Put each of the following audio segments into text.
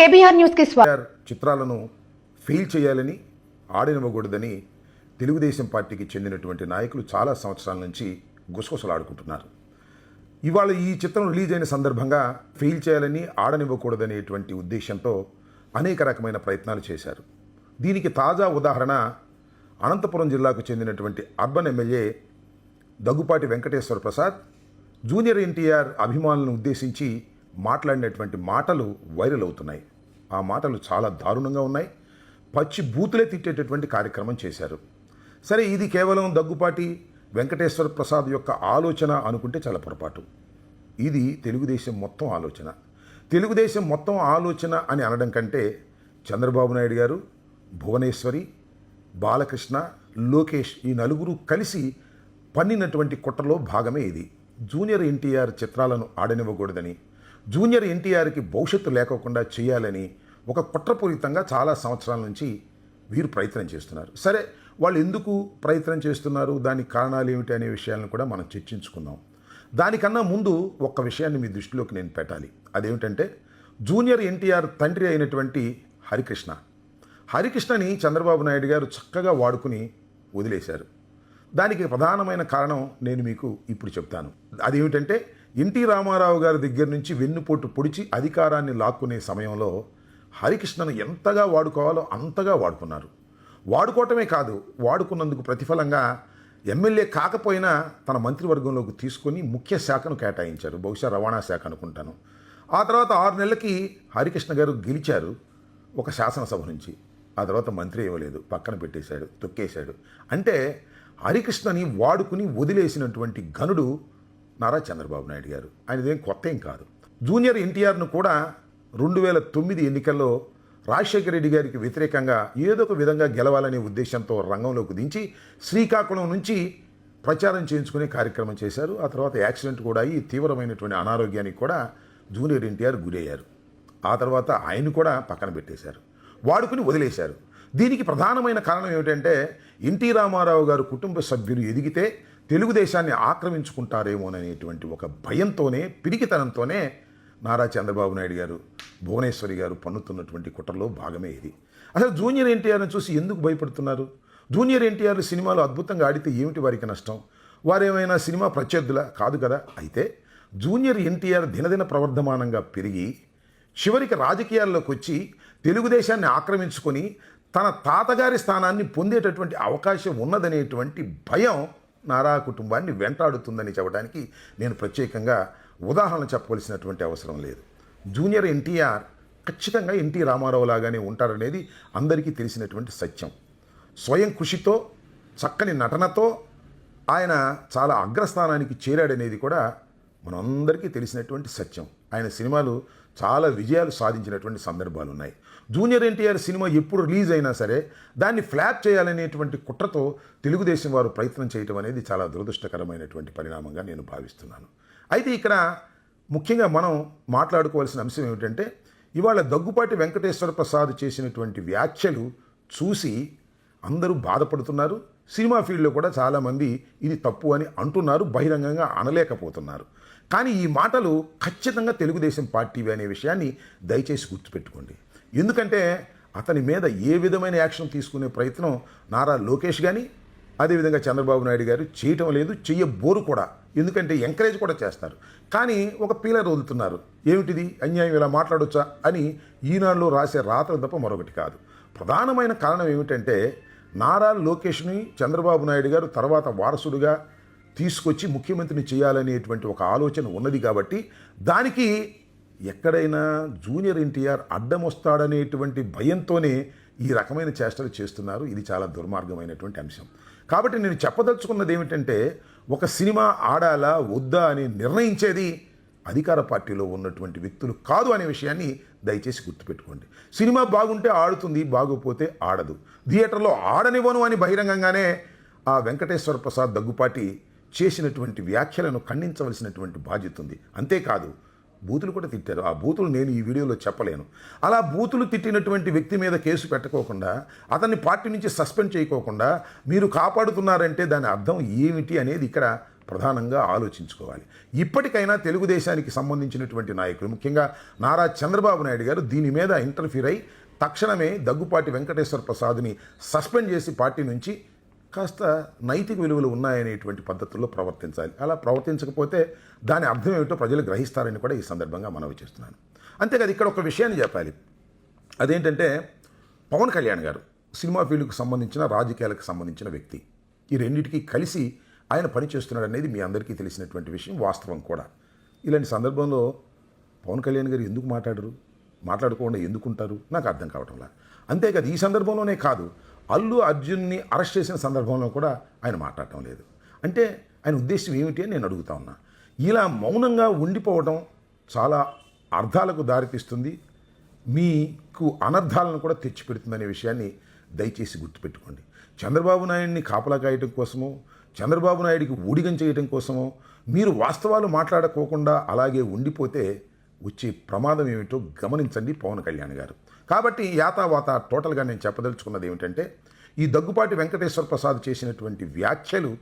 KBR న్యూస్కి స్వాగతం చిత్రాలను ఫీల్ చేయాలని ఆడనివ్వకూడదని తెలుగుదేశం పార్టీకి చెందినటువంటి నాయకులు చాలా సంవత్సరాల నుంచి గుసగుసలాడుకుంటున్నారు. ఇవాళ ఈ చిత్రం రిలీజ్ అయిన సందర్భంగా ఫీల్ చేయాలని ఆడనివ్వకూడదనేటువంటి ఉద్దేశంతో అనేక రకమైన ప్రయత్నాలు చేశారు. దీనికి తాజా ఉదాహరణ అనంతపురం జిల్లాకు చెందినటువంటి urban MLA Daggupati Venkateswara Prasad junior NTR అభిమానులను ఉద్దేశించి మాట్లాడినటువంటి మాటలు వైరల్ అవుతున్నాయి. ఆ మాటలు చాలా దారుణంగా ఉన్నాయి. పచ్చి బూతులే తిట్టేటటువంటి కార్యక్రమం చేశారు. సరే ఇది కేవలం దగ్గుపాటి వెంకటేశ్వర ప్రసాద్ యొక్క ఆలోచన అనుకుంటే చాలా పొరపాటు. ఇది తెలుగుదేశం మొత్తం ఆలోచన. తెలుగుదేశం మొత్తం ఆలోచన అని అనడం కంటే చంద్రబాబు నాయుడు గారు భువనేశ్వరి బాలకృష్ణ లోకేష్ ఈ నలుగురు కలిసి పన్నినటువంటి కుట్రలో భాగమే ఇది. జూనియర్ ఎన్టీఆర్ చిత్రాలను ఆడనివ్వకూడదని జూనియర్ ఎన్టీఆర్కి భవిష్యత్తు లేకోకుండా చేయాలని ఒక కుట్రపూరితంగా చాలా సంవత్సరాల నుంచి వీరు ప్రయత్నం చేస్తున్నారు. సరే వాళ్ళు ఎందుకు ప్రయత్నం చేస్తున్నారు? దానికి కారణాలు ఏమిటి అనే విషయాలను కూడా మనం చర్చించుకుందాం. దానికన్నా ముందు ఒక్క విషయాన్ని మీ దృష్టిలోకి నేను పెట్టాలి. అదేమిటంటే జూనియర్ ఎన్టీఆర్ తండ్రి అయినటువంటి హరికృష్ణ. హరికృష్ణని చంద్రబాబు నాయుడు గారు చక్కగా వాడుకుని వదిలేశారు. దానికి ప్రధానమైన కారణం నేను మీకు ఇప్పుడు చెప్తాను. అదేమిటంటే ఎన్టీ రామారావు గారి దగ్గర నుంచి వెన్నుపోటు పొడిచి అధికారాన్ని లాక్కునే సమయంలో హరికృష్ణను ఎంతగా వాడుకోవాలో అంతగా వాడుకున్నారు. వాడుకోవటమే కాదు వాడుకున్నందుకు ప్రతిఫలంగా ఎమ్మెల్యే కాకపోయినా తన మంత్రివర్గంలోకి తీసుకొని ముఖ్య శాఖను కేటాయించారు. బహుశా రవాణా శాఖ అనుకుంటాను. ఆ తర్వాత ఆరు నెలలకి హరికృష్ణ గారు గెలిచారు ఒక శాసనసభ నుంచి. ఆ తర్వాత మంత్రి ఇవ్వలేదు పక్కన పెట్టేశాడు తొక్కేశాడు. అంటే హరికృష్ణని వాడుకుని వదిలేసినటువంటి ఘనుడు నారా చంద్రబాబు నాయుడు గారు. ఆయనదేం కొత్త ఏం కాదు. జూనియర్ ఎన్టీఆర్ను కూడా రెండు వేల తొమ్మిది ఎన్నికల్లో రాజశేఖర రెడ్డి గారికి వ్యతిరేకంగా ఏదో ఒక విధంగా గెలవాలనే ఉద్దేశంతో రంగంలోకి దించి శ్రీకాకుళం నుంచి ప్రచారం చేయించుకునే కార్యక్రమం చేశారు. ఆ తర్వాత యాక్సిడెంట్ కూడా అయ్యి తీవ్రమైనటువంటి అనారోగ్యానికి కూడా జూనియర్ ఎన్టీఆర్ గురయ్యారు. ఆ తర్వాత ఆయన కూడా పక్కన పెట్టేశారు. వాడుకుని వదిలేశారు. దీనికి ప్రధానమైన కారణం ఏమిటంటే ఎన్టీ రామారావు గారు కుటుంబ సభ్యులు ఎదిగితే తెలుగుదేశాన్ని ఆక్రమించుకుంటారేమోననేటువంటి ఒక భయంతోనే పిరికితనంతోనే నారా చంద్రబాబు నాయుడు గారు భువనేశ్వరి గారు పన్నుతున్నటువంటి కుట్రలో భాగమే ఇది. అసలు జూనియర్ ఎన్టీఆర్ని చూసి ఎందుకు భయపడుతున్నారు? జూనియర్ ఎన్టీఆర్ సినిమాలు అద్భుతంగా ఆడితే ఏమిటి వారికి నష్టం? వారేమైనా సినిమా ప్రత్యర్థుల? కాదు కదా. అయితే జూనియర్ ఎన్టీఆర్ దినదిన ప్రవర్ధమానంగా పెరిగి చివరికి రాజకీయాల్లోకి వచ్చి తెలుగుదేశాన్ని ఆక్రమించుకొని తన తాతగారి స్థానాన్ని పొందేటటువంటి అవకాశం ఉన్నదనేటువంటి భయం నారా కుటుంబాన్ని వెంటాడుతుందని చెప్పడానికి నేను ప్రత్యేకంగా ఉదాహరణ చెప్పవలసినటువంటి అవసరం లేదు. జూనియర్ ఎన్టీఆర్ ఖచ్చితంగా ఎన్టీ రామారావు లాగానే ఉంటారనేది అందరికీ తెలిసినటువంటి సత్యం. స్వయం కృషితో చక్కని నటనతో ఆయన చాలా అగ్రస్థానానికి చేరాడనేది కూడా మనందరికీ తెలిసినటువంటి సత్యం. ఆయన సినిమాలు చాలా విజయాలు సాధించినటువంటి సందర్భాలు ఉన్నాయి జూనియర్ ఎన్టీఆర్ సినిమా ఎప్పుడు రిలీజ్ అయినా సరే దాన్ని ఫ్లాప్ చేయాలనేటువంటి కుట్రతో తెలుగుదేశం వారు ప్రయత్నం చేయటం అనేది చాలా దురదృష్టకరమైనటువంటి పరిణామంగా నేను భావిస్తున్నాను. అయితే ఇక్కడ ముఖ్యంగా మనం మాట్లాడుకోవాల్సిన అంశం ఏమిటంటే ఇవాళ దగ్గుపాటి వెంకటేశ్వర ప్రసాద్ చేసినటువంటి వ్యాఖ్యలు చూసి అందరూ బాధపడుతున్నారు. సినిమా ఫీల్డ్లో కూడా చాలామంది ఇది తప్పు అని అంటున్నారు బహిరంగంగా అనలేకపోతున్నారు. కానీ ఈ మాటలు ఖచ్చితంగా తెలుగుదేశం పార్టీవి అనే విషయాన్ని దయచేసి గుర్తుపెట్టుకోండి. ఎందుకంటే అతని మీద ఏ విధమైన యాక్షన్ తీసుకునే ప్రయత్నం నారా లోకేష్ కానీ అదేవిధంగా చంద్రబాబు నాయుడు గారు చేయటం లేదు చెయ్యబోరు కూడా. ఎందుకంటే ఎంకరేజ్ కూడా చేస్తారు. కానీ ఒక పీలర్ వదులుతున్నారు. ఏమిటిది? అన్యాయం ఇలా మాట్లాడొచ్చా అని ఈనాడులో రాసే రాతలు తప్ప మరొకటి కాదు. ప్రధానమైన కారణం ఏమిటంటే నారా లోకేష్ని చంద్రబాబు నాయుడు గారు తర్వాత వారసుడుగా తీసుకొచ్చి ముఖ్యమంత్రిని చేయాలనేటువంటి ఒక ఆలోచన ఉన్నది కాబట్టి దానికి ఎక్కడైనా జూనియర్ ఎన్టీఆర్ అడ్డం వస్తాడనేటువంటి భయంతోనే ఈ రకమైన చేష్టలు చేస్తున్నారు. ఇది చాలా దుర్మార్గమైనటువంటి అంశం. కాబట్టి నేను చెప్పదలుచుకున్నది ఏమిటంటే ఒక సినిమా ఆడాలా వద్దా అని నిర్ణయించేది అధికార పార్టీలో ఉన్నటువంటి వ్యక్తులు కాదు అనే విషయాన్ని దయచేసి గుర్తుపెట్టుకోండి. సినిమా బాగుంటే ఆడుతుంది బాగోపోతే ఆడదు. థియేటర్లో ఆడనివ్వను అని బహిరంగంగానే ఆ వెంకటేశ్వర ప్రసాద్ దగ్గుపాటి చేసినటువంటి వ్యాఖ్యలను ఖండించవలసినటువంటి బాధ్యత ఉంది. అంతేకాదు బూతులు కూడా తిట్టారు. ఆ బూతులు నేను ఈ వీడియోలో చెప్పలేను. అలా బూతులు తిట్టినటువంటి వ్యక్తి మీద కేసు పెట్టకోకుండా అతన్ని పార్టీ నుంచి సస్పెండ్ చేయకోకుండా మీరు కాపాడుతున్నారంటే దాని అర్థం ఏమిటి అనేది ఇక్కడ ప్రధానంగా ఆలోచించుకోవాలి. ఇప్పటికైనా తెలుగుదేశానికి సంబంధించినటువంటి నాయకులు ముఖ్యంగా నారా చంద్రబాబు నాయుడు గారు దీని మీద ఇంటర్ఫీర్ అయి తక్షణమే దగ్గుపాటి వెంకటేశ్వర ప్రసాద్ని సస్పెండ్ చేసి పార్టీ నుంచి కాస్త నైతిక విలువలు ఉన్నాయనేటువంటి పద్ధతుల్లో ప్రవర్తించాలి. అలా ప్రవర్తించకపోతే దాని అర్థం ఏమిటో ప్రజలు గ్రహిస్తారని కూడా ఈ సందర్భంగా మనవి చేస్తున్నాను. అంతేకాదు ఇక్కడ ఒక విషయాన్ని చెప్పాలి. అదేంటంటే పవన్ కళ్యాణ్ గారు సినిమా ఫీల్డ్కు సంబంధించిన రాజకీయాలకు సంబంధించిన వ్యక్తి. ఈ రెండింటికి కలిసి ఆయన పనిచేస్తున్నాడు అనేది మీ అందరికీ తెలిసినటువంటి విషయం వాస్తవం కూడా. ఇలాంటి సందర్భంలో పవన్ కళ్యాణ్ గారు ఎందుకు మాట్లాడరు? మాట్లాడుకోకుండా ఎందుకుంటారు? నాకు అర్థం కావటంలా. అంతేకాదు ఈ సందర్భంలోనే కాదు అల్లు అర్జున్ని అరెస్ట్ చేసిన సందర్భంలో కూడా ఆయన మాట్లాడటం లేదు. అంటే ఆయన ఉద్దేశం ఏమిటి అని నేను అడుగుతా ఉన్నా. ఇలా మౌనంగా ఉండిపోవడం చాలా అర్థాలకు దారితీస్తుంది. మీకు అనర్థాలను కూడా తెచ్చిపెడుతుందనే విషయాన్ని దయచేసి గుర్తుపెట్టుకోండి. చంద్రబాబు నాయుడిని కాపలా కాయటం కోసమో చంద్రబాబు నాయుడికి ఊడిగం చేయటం కోసమో మీరు వాస్తవాలు మాట్లాడుకోకుండా అలాగే ఉండిపోతే వచ్చే ప్రమాదం ఏమిటో గమనించండి పవన్ కళ్యాణ్ గారు. కాబట్టి యాతావాత టోటల్గా నేను చెప్పదలుచుకున్నది ఏమిటంటే ఈ దగ్గుపాటి వెంకటేశ్వర ప్రసాద్ చేసినటువంటి వ్యాఖ్యలు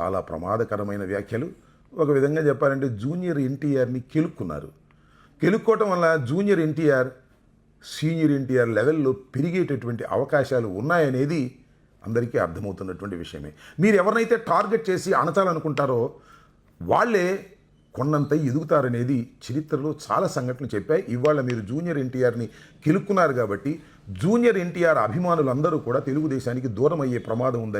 చాలా ప్రమాదకరమైన వ్యాఖ్యలు. ఒక విధంగా చెప్పాలంటే జూనియర్ ఎన్టీఆర్ని కెలుక్కున్నారు. కెలుక్కోవటం వల్ల జూనియర్ ఎన్టీఆర్ సీనియర్ ఎన్టీఆర్ లెవెల్లో పెరిగేటటువంటి అవకాశాలు ఉన్నాయనేది అందరికీ అర్థమవుతున్నటువంటి విషయమే. మీరు ఎవరినైతే టార్గెట్ చేసి అణచాలనుకుంటారో వాళ్ళే కొన్నంత ఎదుగుతారనేది చరిత్రలో చాలా సంఘటనలు చెప్పాయి. ఇవాళ మీరు జూనియర్ ఎన్టీఆర్ని కెలుక్కున్నారు కాబట్టి జూనియర్ ఎన్టీఆర్ అభిమానులందరూ కూడా తెలుగుదేశానికి దూరం అయ్యే ప్రమాదం ఉందని